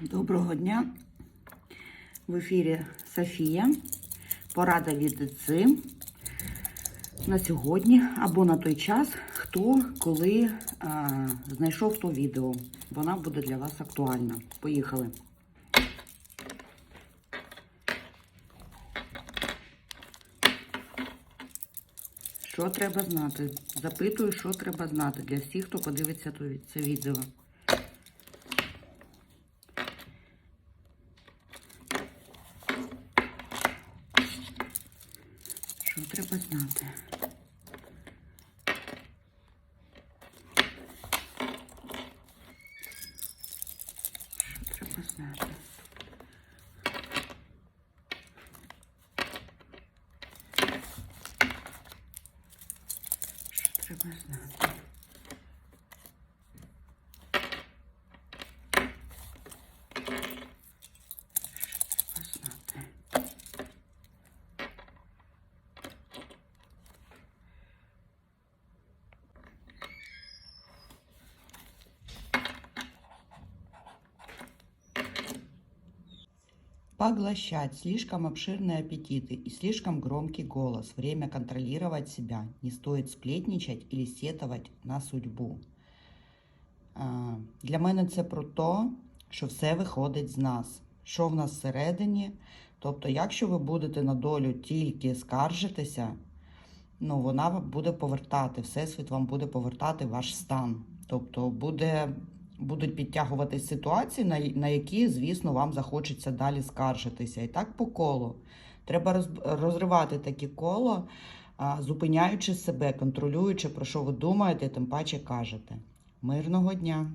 Доброго дня. В ефірі Софія. Порада від ІЦИ на сьогодні або на той час, хто коли а, знайшов то відео. Вона буде для вас актуальна. Поїхали. Що треба знати? Запитую, що треба знати для всіх, хто подивиться це відео. Що треба знати? Що треба знати? Що треба знати? Що треба знати? Поглощать слишком обширные аппетиты и слишком громкий голос. Время контролировать себя. Не стоит сплетничать или сетовать на судьбу. Для мене це про те, що все виходить з нас. Що в нас всередині. Тобто, якщо ви будете на долю тільки скаржитися, ну, вона буде повертати, Всесвіт вам буде повертати ваш стан. Тобто буде, будуть підтягувати ситуації, на, які, звісно, вам захочеться далі скаржитися. І так по колу. Треба роз, розривати таке коло, зупиняючи себе, контролюючи, про що ви думаєте, тим паче кажете. Мирного дня!